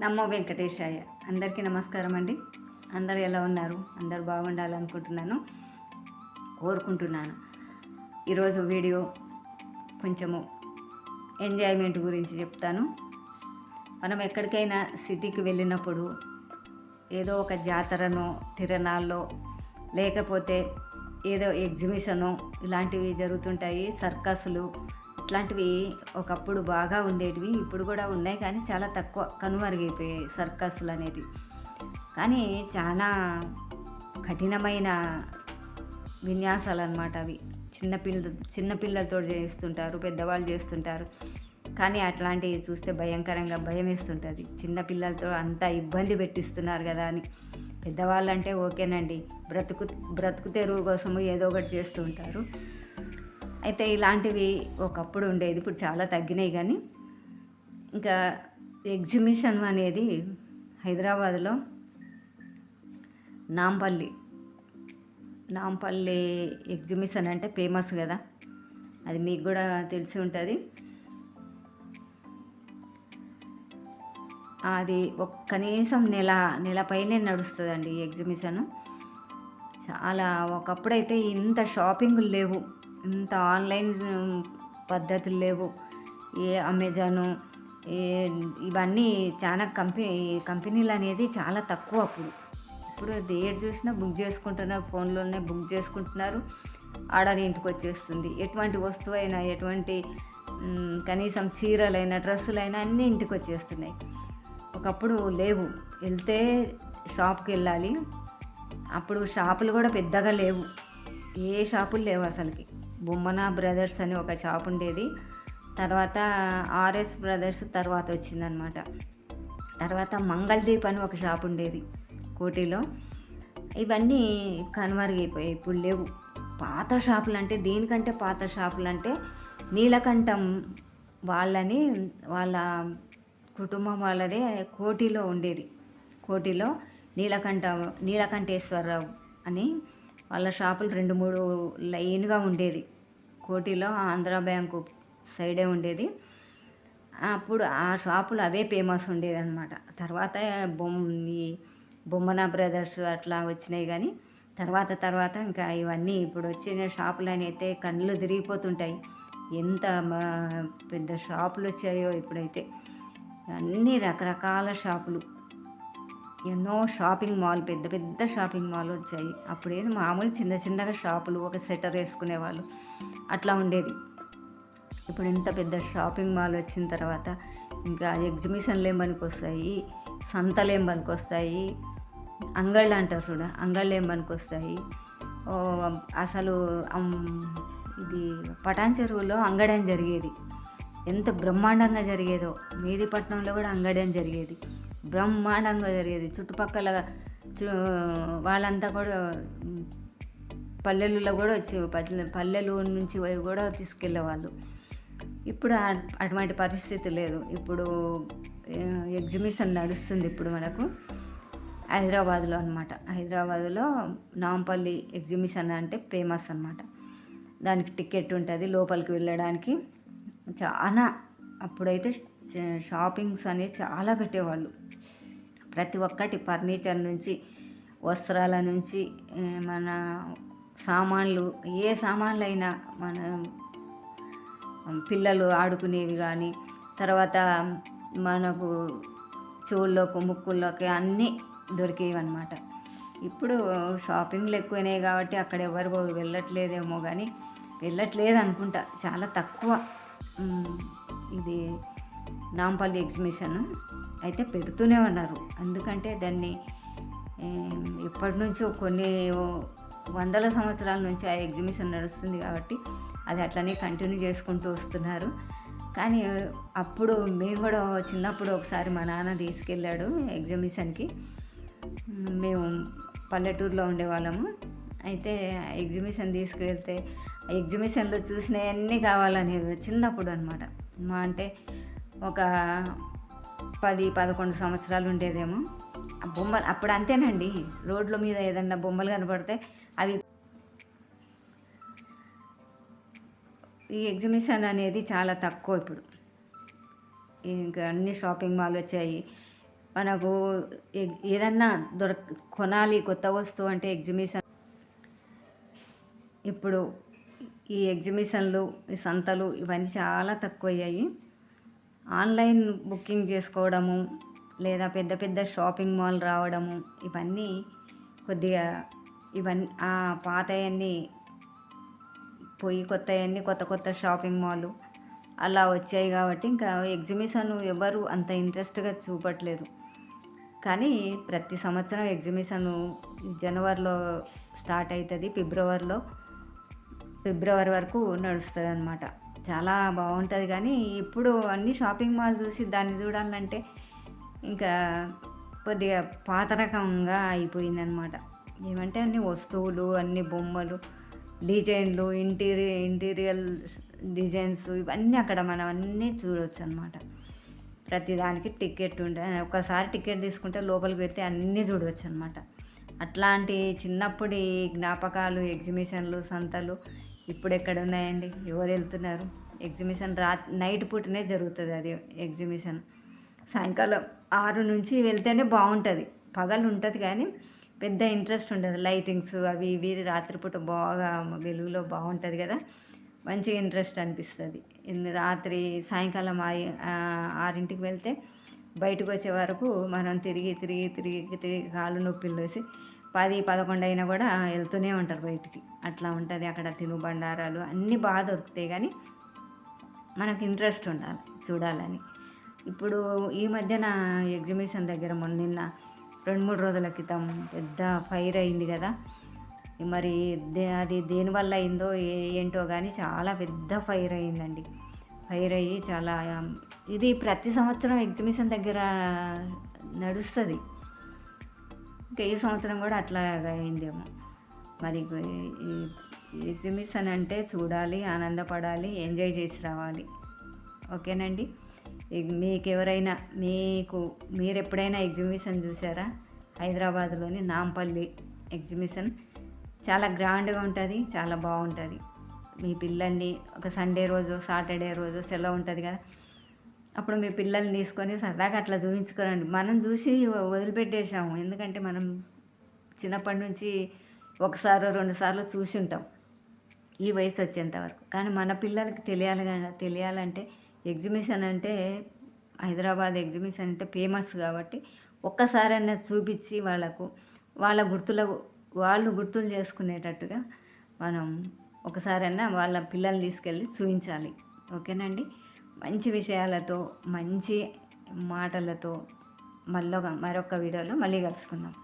నమ్మో వెంకటేశాయ. అందరికీ నమస్కారం అండి. అందరు ఎలా ఉన్నారు? అందరు బాగుండాలనుకుంటున్నాను కోరుకుంటున్నాను. ఈరోజు వీడియో కొంచెము ఎంజాయ్మెంట్ గురించి చెప్తాను. మనం ఎక్కడికైనా సిటీకి వెళ్ళినప్పుడు ఏదో ఒక జాతరనో తిరణాల్లో లేకపోతే ఏదో ఎగ్జిబిషను ఇలాంటివి జరుగుతుంటాయి. సర్కస్లు ఇట్లాంటివి ఒకప్పుడు బాగా ఉండేటివి ఇప్పుడు కూడా ఉన్నాయి కానీ చాలా తక్కువ కనుమరుగైపోయాయి సర్కస్లు అనేది కానీ చాలా కఠినమైన విన్యాసాలు అనమాట అవి చిన్నపిల్ల చిన్నపిల్లలతో చేస్తుంటారు పెద్దవాళ్ళు చేస్తుంటారు. కానీ అట్లాంటివి చూస్తే భయంకరంగా భయం వేస్తుంటుంది చిన్నపిల్లలతో అంత ఇబ్బంది పెట్టిస్తున్నారు కదా అని. పెద్దవాళ్ళు అంటే ఓకేనండి. బ్రతుకు బ్రతుకు తెరువు కోసము ఏదో ఒకటి చేస్తూ ఉంటారు. అయితే ఇలాంటివి ఒకప్పుడు ఉండేది ఇప్పుడు చాలా తగ్గినాయి కానీ ఇంకా ఎగ్జిబిషన్ అనేది హైదరాబాద్లో నాంపల్లి నాంపల్లి ఎగ్జిబిషన్ అంటే ఫేమస్ కదా అది మీకు కూడా తెలిసి ఉంటుంది. అది ఒక కనీసం నెల నెల పైనే నడుస్తుందండి ఎగ్జిబిషన్. చాలా ఒకప్పుడైతే ఇంత షాపింగ్ లేవు. ఇంత ఆన్లైన్ పద్ధతులు లేవు. ఏ అమెజాను ఏ ఇవన్నీ చాలా కంపెనీ కంపెనీలు అనేది చాలా తక్కువ అప్పుడు. ఇప్పుడు ఏడు చూసినా బుక్ చేసుకుంటున్నారు ఫోన్లోనే బుక్ చేసుకుంటున్నారు ఆర్డర్ ఇంటికి వచ్చేస్తుంది. ఎటువంటి వస్తువు అయినా ఎటువంటి కనీసం చీరలైనా డ్రెస్సులైనా అన్నీ ఇంటికి వచ్చేస్తున్నాయి. ఒకప్పుడు లేవు. వెళ్తే షాప్కి వెళ్ళాలి. అప్పుడు షాపులు కూడా పెద్దగా లేవు. ఏ షాపులు లేవు అసలుకి. బొమ్మన బ్రదర్స్ అని ఒక షాప్ ఉండేది. తర్వాత ఆర్ఎస్ బ్రదర్స్ తర్వాత వచ్చిందనమాట. తర్వాత మంగళదీప్ అని ఒక షాప్ ఉండేది కోటిలో. ఇవన్నీ కనుమరుగైపోయాయి. ఇప్పుడు లేవు. పాత షాపులు అంటే దీనికంటే పాత షాపులు అంటే నీలకంఠం వాళ్ళని వాళ్ళ కుటుంబం వాళ్ళదే కోటిలో ఉండేది. కోటిలో నీలకంఠ నీలకంఠేశ్వరరావు అని వాళ్ళ షాపులు రెండు మూడు లైన్గా ఉండేది. కోటిలో ఆంధ్ర బ్యాంకు సైడే ఉండేది. అప్పుడు ఆ షాపులు అవే ఫేమస్ ఉండేది అనమాట తర్వాత బొమ్ ఈ బొమ్మన బ్రదర్స్ అట్లా వచ్చినాయి కానీ తర్వాత తర్వాత ఇంకా ఇవన్నీ ఇప్పుడు వచ్చిన షాపులు అయితే కళ్ళు తిరిగిపోతుంటాయి. ఎంత మా- పెద్ద షాపులు వచ్చాయో ఇప్పుడైతే. అన్ని రకరకాల షాపులు. ఎన్నో షాపింగ్ మాల్ పెద్ద పెద్ద షాపింగ్ మాల్ వచ్చాయి. అప్పుడేది మామూలు చిన్న చిన్నగా షాపులు ఒక సెటర్ వేసుకునేవాళ్ళు. అట్లా ఉండేది ఇప్పుడు ఇంత పెద్ద షాపింగ్ మాల్ వచ్చిన తర్వాత ఇంకా ఎగ్జిబిషన్లు ఏం పనికొస్తాయి సంతలు ఏం పనికొస్తాయి అంగళ్ళు అంటారు చూడ అంగళ్ళు ఏం పనికొస్తాయి అసలు ఇది పటాన్ చెరువులో అంగడం జరిగేది. ఎంత బ్రహ్మాండంగా జరిగేదో. మేదిపట్నంలో కూడా అంగడం జరిగేది. బ్రహ్మాండంగా జరిగేది. చుట్టుపక్కల వాళ్ళంతా కూడా పల్లెలలో కూడా వచ్చి పల్లెలు నుంచి పోయి కూడా తీసుకెళ్ళేవాళ్ళు. ఇప్పుడు అటువంటి పరిస్థితి లేదు. ఇప్పుడు ఎగ్జిబిషన్ నడుస్తుంది ఇప్పుడు మనకు. హైదరాబాద్లో అనమాట హైదరాబాద్లో నాంపల్లి ఎగ్జిబిషన్ అంటే ఫేమస్ అనమాట దానికి టికెట్ ఉంటుంది లోపలికి వెళ్ళడానికి. చాలా అప్పుడైతే షాపింగ్స్ అనేవి చాలా పెట్టేవాళ్ళు. ప్రతి ఒక్కటి ఫర్నిచర్ నుంచి వస్త్రాల నుంచి మన సామాన్లు ఏ సామాన్లు అయినా మన పిల్లలు ఆడుకునేవి కానీ తర్వాత మనకు చెవుల్లోకి ముక్కుల్లోకి అన్నీ దొరికేవి అనమాట ఇప్పుడు షాపింగ్లు ఎక్కువైనాయి కాబట్టి అక్కడ ఎవరు వెళ్ళట్లేదేమో కానీ వెళ్ళట్లేదు అనుకుంటా చాలా తక్కువ. ఇది నాంపల్లి ఎగ్జిబిషన్ అయితే పెడుతూనే ఉన్నారు. ఎందుకంటే దాన్ని ఎప్పటి నుంచో కొన్ని వందల సంవత్సరాల నుంచి ఆ ఎగ్జిబిషన్ నడుస్తుంది కాబట్టి అది అట్లనే కంటిన్యూ చేసుకుంటూ వస్తున్నారు. కానీ అప్పుడు మేము కూడా చిన్నప్పుడు ఒకసారి మా నాన్న తీసుకెళ్ళాడు ఎగ్జిబిషన్కి. మేము పల్లెటూరులో ఉండేవాళ్ళము. అయితే ఆ ఎగ్జిబిషన్ తీసుకువెళ్తే ఎగ్జిబిషన్లో చూసినవన్నీ కావాలనేది చిన్నప్పుడు అనమాట మా అంటే ఒక పది పదకొండు సంవత్సరాలు ఉండేదేమో. ఆ బొమ్మలు అప్పుడు అంతేనండి. రోడ్ల మీద ఏదన్నా బొమ్మలు కనపడితే అవి ఈ ఎగ్జిబిషన్ అనేది చాలా తక్కువ ఇప్పుడు. ఇంకా అన్ని షాపింగ్ మాల్ వచ్చాయి. మనకు ఏ- ఏదన్నా దొరక కొనాలి కొత్త వస్తువు అంటే ఎగ్జిబిషన్. ఇప్పుడు ఈ ఎగ్జిబిషన్లు ఈ సంతలు ఇవన్నీ చాలా తక్కువ అయ్యాయి ఆన్లైన్ బుకింగ్ చేసుకోవడము లేదా పెద్ద పెద్ద షాపింగ్ మాల్ రావడము ఇవన్నీ కొద్దిగా ఇవన్నీ ఆ పాతయన్నీ పోయి కొత్తవన్నీ కొత్త కొత్త షాపింగ్ మాల్ అలా వచ్చాయి కాబట్టి ఇంకా ఎగ్జిబిషన్ ఎవరు అంత ఇంట్రెస్ట్గా చూపట్లేదు. కానీ ప్రతి సంవత్సరం ఎగ్జిబిషన్ జనవరిలో స్టార్ట్ అవుతుంది ఫిబ్రవరిలో ఫిబ్రవరి వరకు నడుస్తుంది అనమాట చాలా బాగుంటుంది కానీ ఇప్పుడు అన్ని షాపింగ్ మాల్ చూసి దాన్ని చూడాలంటే ఇంకా కొద్దిగా పాత రకంగా అయిపోయిందనమాట ఏమంటే అన్ని వస్తువులు అన్ని బొమ్మలు డిజైన్లు ఇంటీరియర్ ఇంటీరియల్ డిజైన్స్ ఇవన్నీ అక్కడ మనం అన్నీ చూడవచ్చు అనమాట ప్రతిదానికి టికెట్ ఉంటుంది ఒకసారి టికెట్ తీసుకుంటే లోపలికి వెళ్తే అన్నీ చూడవచ్చు అనమాట అట్లాంటి చిన్నప్పటి జ్ఞాపకాలు ఎగ్జిబిషన్లు సంతలు ఇప్పుడు ఎక్కడ ఉన్నాయండి? ఎవరు వెళ్తున్నారు? ఎగ్జిబిషన్ రా నైట్ పూటనే జరుగుతుంది అది ఎగ్జిబిషన్. సాయంకాలం ఆరు నుంచి వెళ్తేనే బాగుంటుంది. పగలు ఉంటుంది కానీ పెద్ద ఇంట్రెస్ట్ ఉంటుంది లైటింగ్స్ అవి ఇవి రాత్రిపూట బాగా వెలుగులో బాగుంటుంది కదా. మంచిగా ఇంట్రెస్ట్ అనిపిస్తుంది. రాత్రి సాయంకాలం ఆరి- ఆ, ఆరింటికి వెళ్తే బయటకు వచ్చే వరకు మనం తిరిగి తిరిగి తిరిగి తిరిగి కాళ్ళు నొప్పిలు వేసి పది పదకొండు అయినా కూడా వెళ్తూనే ఉంటారు బయటికి. అట్లా ఉంటుంది అక్కడ తినుబండారాలు అన్నీ బాగా దొరుకుతాయి కానీ మనకు ఇంట్రెస్ట్ ఉండాలి చూడాలని. ఇప్పుడు ఈ మధ్యన ఎగ్జిబిషన్ దగ్గర మొన్న రెండు మూడు రోజుల క్రితం పెద్ద ఫైర్ అయింది కదా. మరి దే అది దేనివల్ల అయిందో ఏంటో కానీ చాలా పెద్ద ఫైర్ అయిందండి. ఫైర్ అయ్యి చాలా ఇది ప్రతి సంవత్సరం ఎగ్జిబిషన్ దగ్గర నడుస్తుంది. ఇంకా ఈ సంవత్సరం కూడా అట్లాగా అయిందేమో. మరి ఈ ఎగ్జిబిషన్ అంటే చూడాలి ఆనందపడాలి ఎంజాయ్ చేసి రావాలి. ఓకేనండి? మీకు ఎవరైనా మీకు మీరు ఎప్పుడైనా ఎగ్జిబిషన్ చూసారా? హైదరాబాద్లోని నాంపల్లి ఎగ్జిబిషన్. చాలా గ్రాండ్గా ఉంటుంది చాలా బాగుంటుంది. మీ పిల్లల్ని ఒక సండే రోజు సాటర్డే రోజు సెలవు ఉంటుంది కదా అప్పుడు మీ పిల్లల్ని తీసుకొని సరదాగా అట్లా చూపించుకోరండి మనం చూసి వదిలిపెట్టేసాము. ఎందుకంటే మనం చిన్నప్పటి నుంచి ఒకసారి రెండు సార్లు చూసి ఉంటాం ఈ వయసు వచ్చేంత వరకు. కానీ మన పిల్లలకి తెలియాలి తెలియాలంటే ఎగ్జిబిషన్ అంటే హైదరాబాద్ ఎగ్జిబిషన్ అంటే ఫేమస్ కాబట్టి ఒక్కసారైనా చూపించి వాళ్ళకు వాళ్ళ గుర్తుల వాళ్ళు గుర్తులు చేసుకునేటట్టుగా మనం ఒకసారైనా వాళ్ళ పిల్లల్ని తీసుకెళ్ళి చూపించాలి. ఓకేనండి? మంచి విషయాలతో మంచి మాటలతో మళ్ళొక మరొక వీడియోలో మళ్ళీ కలుసుకుందాం.